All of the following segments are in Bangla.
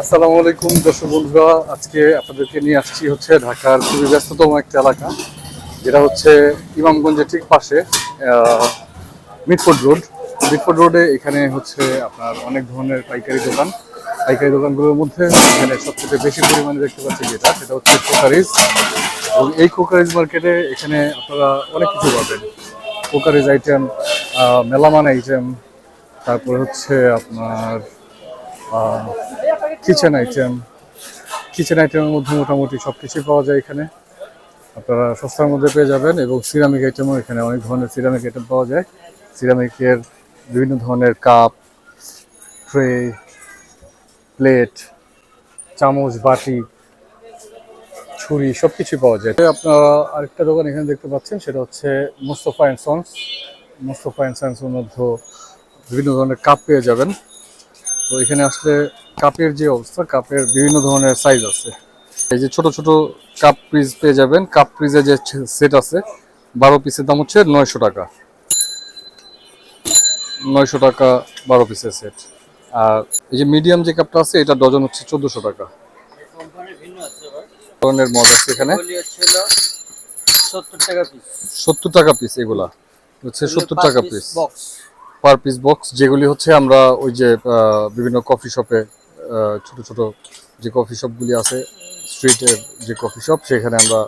আসসালামু আলাইকুম, দর্শক বন্ধুরা। আজকে আপনাদেরকে নিয়ে আসছি হচ্ছে ঢাকার খুবই ব্যস্ততম একটা এলাকা, যেটা হচ্ছে ইমামগঞ্জের ঠিক পাশে মিটফোর্ড রোড। মিটফোর্ড রোডে এখানে হচ্ছে আপনার অনেক ধরনের পাইকারি দোকান। পাইকারি দোকানগুলোর মধ্যে এখানে সবচেয়ে বেশি পরিমাণে দেখতে পাচ্ছি যেটা, সেটা হচ্ছে কোকারিজ। এবং এই কোকারিজ মার্কেটে এখানে আপনারা অনেক কিছু পাবেন। কোকারিজ আইটেম মেলামান আইটেম তারপর হচ্ছে আপনার কিচেন আইটেম কিচেন আইটেমের মধ্যে মোটামুটি সব কিছুই পাওয়া যায় এখানে। আপনারা সস্তার মধ্যে পেয়ে যাবেন এবং সিরামিক আইটেমও এখানে অনেক ধরনের সিরামিক আইটেম পাওয়া যায়। সিরামিকের বিভিন্ন ধরনের কাপ ট্রে প্লেট চামচ, বাটি, ছুরি সব কিছুই পাওয়া যায়। আপনারা আরেকটা দোকান এখানে দেখতে পাচ্ছেন, সেটা হচ্ছে Mostafa and sons Mostafa and সন্সের মধ্যে বিভিন্ন ধরনের কাপ পেয়ে যাবেন। তো এখানে আসলে কাপের যে অবস্থা কাপের বিভিন্ন ধরনের সাইজ আছে। এই যে ছোট ছোট কাপ পিস পেয়ে যাবেন। কাপ পিসের যে সেট আছে বারো পিসের দাম হচ্ছে নয়শো টাকা। নয়শো টাকা বারো পিসের সেট আর এই যে মিডিয়াম যে কাপটা আছে এটা ডজন হচ্ছে চোদ্দোশো টাকা। কোম্পানির ভিন্ন আছে এখানে। সত্তর টাকা পিস এগুলা। হচ্ছে সত্তর টাকা পিস পার পিস বক্স যেগুলি হচ্ছে আমরা ওই যে বিভিন্ন কফি শপে ছোট ছোট যে কফি শপগুলি আছে স্ট্রিটের যে কফি শপ সেখানে আমরা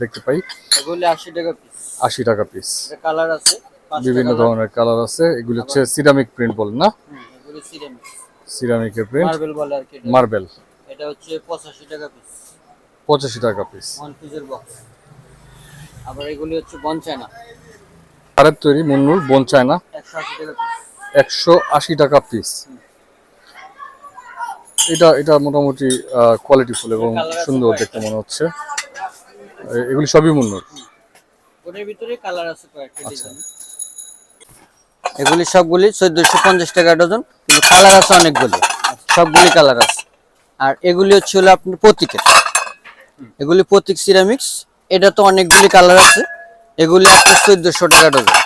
দেখতে পাই। এগুলি আশি টাকা পিস আশি টাকা পিস কালার আছে বিভিন্ন ধরনের কালার আছে। এগুলি হচ্ছে সিরামিক প্রিন্ট বলেন না? সিরামিকের প্রিন্ট মার্বেল বলে আর কি। মার্বেল এটা হচ্ছে পঁচাশি টাকা পিস পঁচাশি টাকা পিস ওয়ান পিসের বক্স আবার এগুলি হচ্ছে বনচায়না কারের তৈরি মুন্নুর বোন চায়না টাকা পিস একশো আশি টাকা পিস এটা এটা মোটামুটি কোয়ালিটিফুল এবং সুন্দর দেখতে মনে হচ্ছে। এগুলি সবই মুন্নুর। ওটার ভিতরে কালার আছে কয়েকটা আচ্ছা। ডিজাইন এগুলি সবগুলি চোদ্দশো পঞ্চাশ টাকা ডজন। কিন্তু কালার আছে অনেকগুলি। সবগুলি কালার আছে। আর এগুলি হচ্ছে হলো আপনার প্রতীকের। এগুলি প্রতীক সিরামিক্স এটা তো অনেকগুলি কালার আছে। এগুলি আপনার চোদ্দশো টাকা ডজন।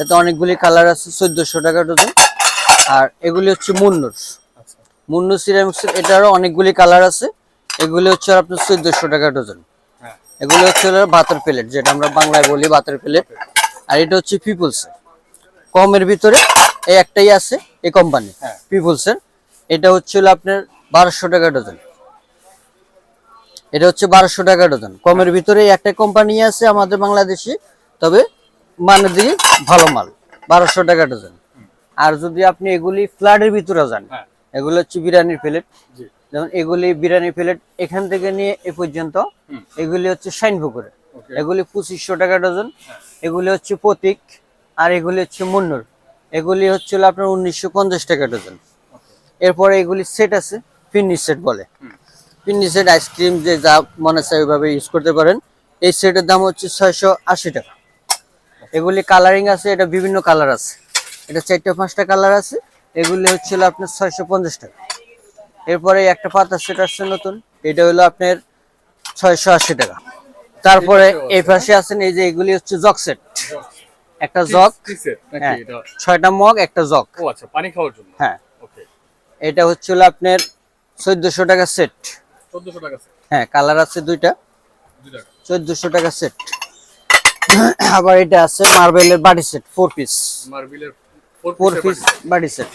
এতে অনেকগুলি কালার আছে চোদ্দশো টাকা ডজন। আর এগুলি হচ্ছে মুন্নুর। মুন্নুর সিরামিক্সের এটারও অনেকগুলি কালার আছে। এগুলি হচ্ছে আপনার চোদ্দশো টাকা ডজন এগুলো হচ্ছে ভাতের প্লেট যেটা আমরা বাংলায় বলি ভাতের প্লেট আর এটা হচ্ছে পিপলস কমের ভিতরে এই একটাই আছে এই কোম্পানি হ্যাঁ। পিপলসের এটা হচ্ছে হলো আপনার বারোশো টাকা ডজন এটা হচ্ছে বারোশো টাকা ডজন কমের ভিতরে একটা কোম্পানি আছে আমাদের বাংলাদেশে তবে মানের দিকে ভালো মাল বারোশো টাকা ডজন আর যদি আপনি এগুলি ফ্ল্যাটের ভিতরে যান হ্যাঁ। এগুলো হচ্ছে বিরিয়ানির প্লেট। যেমন এগুলি বিরিয়ানি প্লেট এখান থেকে নিয়ে এ পর্যন্ত এগুলি হচ্ছে শাইন পুকুরে। এগুলি পঁচিশশো টাকা ডজন। এগুলি হচ্ছে প্রতীক আর এগুলি হচ্ছে মুন্নুর। এগুলি হচ্ছে আপনার উনিশশো পঞ্চাশ টাকা ডজন। এরপরে এগুলি সেট আছে পিন্নি সেট বলে। পিন্নি সেট আইসক্রিম যে যা মনে চায় ওইভাবে ইউজ করতে পারেন। এই সেটের দাম হচ্ছে ছয়শো আশি টাকা। এগুলি কালারিং আছে এটা বিভিন্ন কালার আছে। এটা চারটা পাঁচটা কালার আছে। এগুলি হচ্ছে হলো আপনার ছয়শো পঞ্চাশ টাকা। এরপরে একটা পাতা সেট আসছে নতুন এটা হলো আপনার ছয়শো আশি টাকা। তারপরে এই পাশে আছেন এই যে এগুলি হচ্ছে জগ সেট। একটা জগ হ্যাঁ ছয়টা মগ একটা জগ। ও আচ্ছা পানি খাওয়ার জন্য? হ্যাঁ। এটা হচ্ছে হলো আপনার চোদ্দশো টাকা সেট। হ্যাঁ কালার আছে দুইটা। চোদ্দশো টাকা সেট। আবার এটা আছে মার্বেলের বাড়ি সেট ফোর পিস মার্বেলের ফোর পিস বাড়ি সেট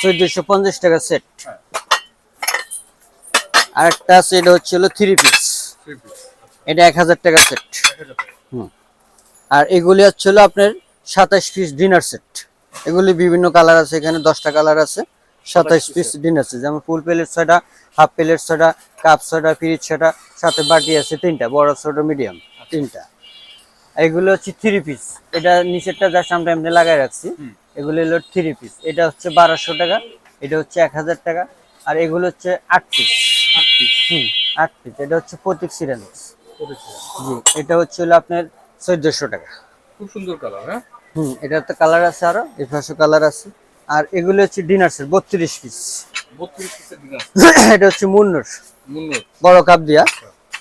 চোদ্দশো পঞ্চাশ টাকা সেট হ্যাঁ। আরেকটা আছে এটা হচ্ছে হলো থ্রি পিস এটা এক হাজার টাকা সেট হুম। আর এগুলি হচ্ছে হলো আপনার সাতাশ পিস ডিনার সেট এগুলি বিভিন্ন কালার আছে এখানে দশটা কালার আছে সাতাশ পিস ডিনার সেট যেমন ফুল প্লেট ছয়টা হাফ প্লেট ছয়টা কাপ ছয়টা ফ্রিজ ছয়টা সাথে বাটি আছে তিনটা বড় ছোট মিডিয়াম তিনটা। আর এগুলো হচ্ছে থ্রি পিস এটা নিচেরটা জাস্ট আমরা এমনি লাগাই রাখছি। এগুলো হলো থ্রি পিস এটা হচ্ছে বারোশো টাকা এটা হচ্ছে এক হাজার টাকা আর এগুলো হচ্ছে আট পিস হুম আট পিস এটা হচ্ছে প্রতীক সিরামিক্স জি এটা হচ্ছে হলো আপনার চোদ্দশো টাকা। খুব সুন্দর কালার হ্যাঁ? হুম এটার তো কালার আছে আরও এই পাশে কালার আছে। আর এগুলো হচ্ছে ডিনার সেট বত্রিশ পিস এটা হচ্ছে মুন্নুর। মুন্নুর। বড় কাপ দিয়া।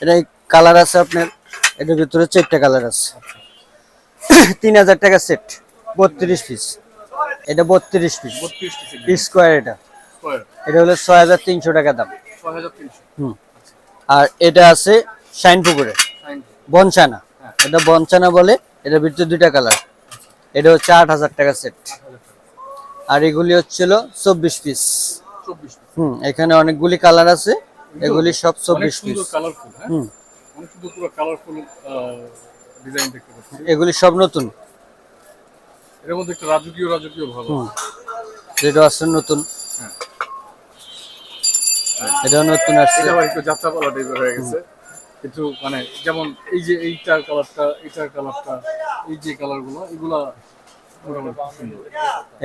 এটা কালার আছে আপনার এটার ভিতরে চারটা কালার আছে। তিন হাজার টাকা সেট বত্রিশ পিস এটা বত্রিশ পিস স্কোয়ার এটা। এটা হলো ছয় হাজার তিনশো টাকা দাম। হুম। আর এটা আছে শাইন পুকুরে বনচানা এটা বনছানা বলে এটা ভিতরে দুইটা কালার। এটা হচ্ছে আট হাজার টাকা সেট আর এগুলি হচ্ছিল চব্বিশ পিস হুম এখানে অনেকগুলি কালার আছে। এগুলি সব চব্বিশ পিস হ্যাঁ। হুম। ডিজাইন দেখতে পাচ্ছি। এগুলি সব নতুন? এর মধ্যে একটা রাজকীয় রাজকীয় ভালো হুম। যেটা আছে নতুন। হ্যাঁ। এটাও নতুন আসছে। এটা একটু যাত্রাপালা টাইপের হয়ে গেছে। কিন্তু মানে যেমন এই যে এইটার কালারটা এইটার কালারটা এই যে কালারগুলো এগুলা মোটামুটি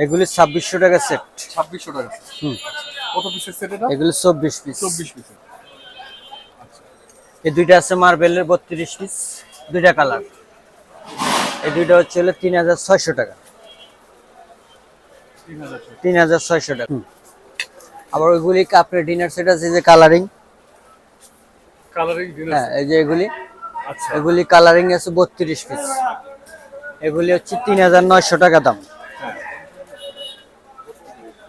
এগুলি ছাব্বিশশো টাকা সেট ছাব্বিশশো টাকা। হুম। কত পিসের সেট এটা? এগুলি চব্বিশ পিস চব্বিশ পিসের এই দুইটা আছে মার্বেলের বত্রিশ পিস দুইটা কালার এই দুইটা হচ্ছে হলো তিন হাজার ছয়শো টাকা। তিন হাজার ছয়শো টাকা। আবার ওইগুলি কাপড়ের ডিনার সেট আছে যে কালারিং কালারিং হ্যাঁ এই যে এগুলি। আচ্ছা। এগুলি কালারিং আছে বত্রিশ পিস এগুলি হচ্ছে তিন হাজার নয়শো টাকা দাম।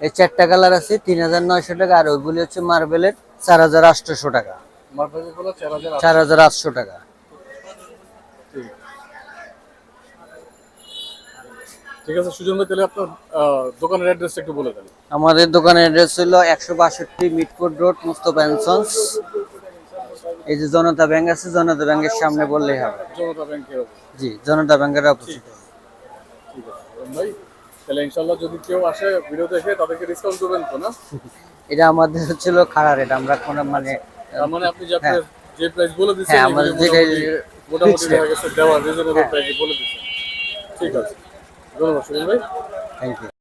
এই চারটা কালার আছে তিন হাজার নয়শো টাকা আর ওইগুলি হচ্ছে মার্বেলের চার হাজার আটশোশো টাকা। চার হাজার আটশো। টাকা। ঠিক আছে সুজন ভাই তাহলে আপনার দোকানের অ্যাড্রেসটা একটু বলে দেন। আমাদের দোকানের অ্যাড্রেস হলো একশো বাষট্টি মিটফোর্ড রোড মুস্তফা এই যে জনতা ব্যাংক আছে জনতা ব্যাংকের সামনে বললেই হবে। জনতা ব্যাংকের জি জনতা ব্যাংকের অপোজিট ঠিক আছে। ভাই তাহলে যদি কেউ আসে ভিডিও দেখে তাদেরকে ডিসকাউন্ট করবেন তো না? এটা আমাদের হচ্ছিল খাড়া রেট আমরা কোনো মানে তার মানে আপনি যে আপনার যে প্রাইস বলে দিচ্ছেন হ্যাঁ, আমাদের যেটা মোটামুটি- মোটামুটি দেখা গেছে দেওয়া রিজনেবল প্রাইসে বলে দিচ্ছেন। ঠিক আছে। ধন্যবাদ সুজন ভাই। Thank you